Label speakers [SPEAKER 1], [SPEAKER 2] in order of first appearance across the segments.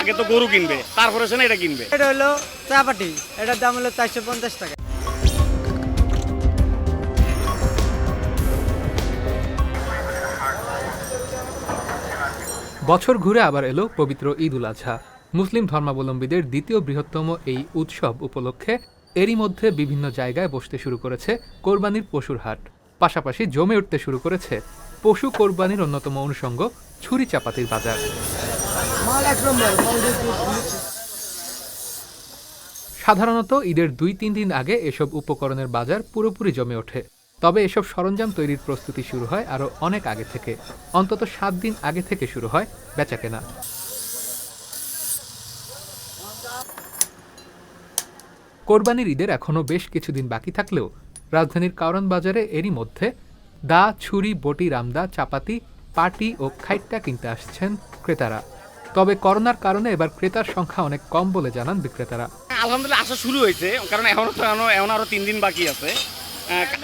[SPEAKER 1] আগে তো গরু কিনবে তারপরে সে না এটা কিনবে।
[SPEAKER 2] এটা হলো চাপাটি এটার দাম হলো চারশো পঞ্চাশ টাকা।
[SPEAKER 3] বছর ঘুরে আবার এলো পবিত্র ঈদ উল আজহা। মুসলিম ধর্মাবলম্বীদের দ্বিতীয় বৃহত্তম এই উৎসব উপলক্ষে এরই মধ্যে বিভিন্ন জায়গায় বসতে শুরু করেছে কোরবানির পশুর হাট। পাশাপাশি জমে উঠতে শুরু করেছে পশু কোরবানির অন্যতম অনুষঙ্গ ছুরি চাপাতির বাজার। সাধারণত ঈদের দুই তিন দিন আগে এসব উপকরণের বাজার পুরোপুরি জমে ওঠে। তবে এসব সরঞ্জাম তৈরির প্রস্তুতি শুরু হয় আরও অনেক আগে থেকে। অন্তত সাত দিন আগে থেকে শুরু হয় বেচাকেনা। কোরবানির ঈদের এখনও বেশ কিছুদিন বাকি থাকলেও রাজধানীর কারণ বাজারে এরই মধ্যে দা, ছুরি, বটি, রামদা, চাপাতি, পাটি ও খাইট্টা কিনতে আসছেন ক্রেতারা। তবে করোনার কারণে এবার ক্রেতার সংখ্যা অনেক কম বলে জানান বিক্রেতারা।
[SPEAKER 1] আলহামদুলিল্লাহ আসা শুরু হয়েছে। কারণ এখনও তো এখন আরও তিন দিন বাকি আছে।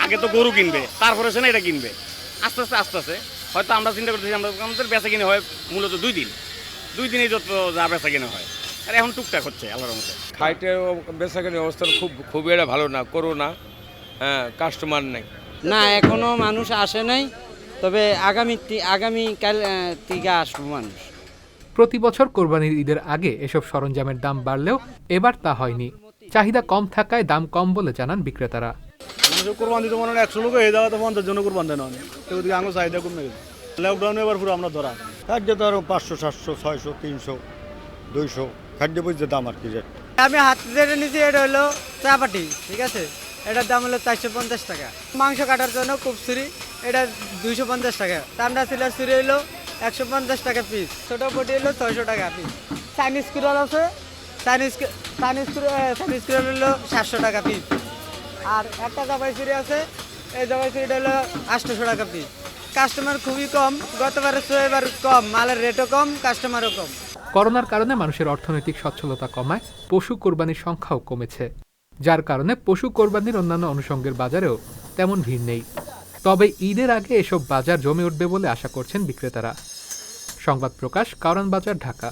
[SPEAKER 1] আগে তো গরু কিনবে তারপরে সে না এটা কিনবে। আস্তে আস্তে আস্তে আস্তে। হয়তো আমরা চিন্তা করতেছি আমরা আমাদের বেচা কিনে হয় মূলত দুই দিন। দুই দিনে যত যা বেচা কিনে হয়। আর এখন টুকটাক হচ্ছে আল্লাহর মধ্যে
[SPEAKER 4] খাইটের বেচাকেনির অবস্থা খুব খুবই একটা ভালো না করোনা। হ্যাঁ কাস্টমার নেই।
[SPEAKER 2] না এখনও মানুষ আসে নাই। তবে আগামী আগামী কাল থেকে আসব মানুষ।
[SPEAKER 3] প্রতি বছর কোরবানির ঈদের আগে এসব সরঞ্জামের দাম বাড়লেও এবার তা হয়নি। চাহিদা কম থাকায় দাম কম বলে জানান বিক্রেতারা।
[SPEAKER 5] মানুষের কোরবান দিতে মনে হয় একশো লোক এই জায়গাতে পঞ্চাশ জন কোরবান দেন চাহিদা কমে গেছে। লকডাউনে এবার পুরো আমরা ধরা।
[SPEAKER 6] খাদ্য তো আরও পাঁচশো সাতশো ছয়শো তিনশো দুইশো। খাদ্য বুঝতে দাম আর কি রেট
[SPEAKER 2] আমি হাত ধরে নিচ্ছি এটা হলো চাপাটি ঠিক আছে? এটার দাম হলো চারশো পঞ্চাশ টাকা। মাংস কাটার জন্য কুপসুরি এটা দুইশো পঞ্চাশ টাকা। চামড়া সিলার চুরি হলো একশো পঞ্চাশ টাকা পিস ছোট বটি হলো ছয়শো টাকা পিস চাইনিজ কুরাল আছে। চাইনিজ চাইনিজ চাইনিজ কুরাল হলো সাতশো টাকা পিস আর একটা জামাই চুরি আছে। এই জামাই চুরিটা হলো আটশোশো টাকা পিস কাস্টমার খুবই কম। গতবারের এবার কম। মালের রেটও কম কাস্টমারও কম।
[SPEAKER 3] করোনার কারণে মানুষের অর্থনৈতিক সচ্ছলতা কমায়, পশু কোরবানির সংখ্যাও কমেছে। যার কারণে পশু কোরবানির অন্যান্য অনুষঙ্গের বাজারেও তেমন ভিড় নেই। তবে ঈদের আগে এসব বাজার জমে উঠবে বলে আশা করছেন বিক্রেতারা। সংবাদ প্রকাশ, কারণ বাজার, ঢাকা।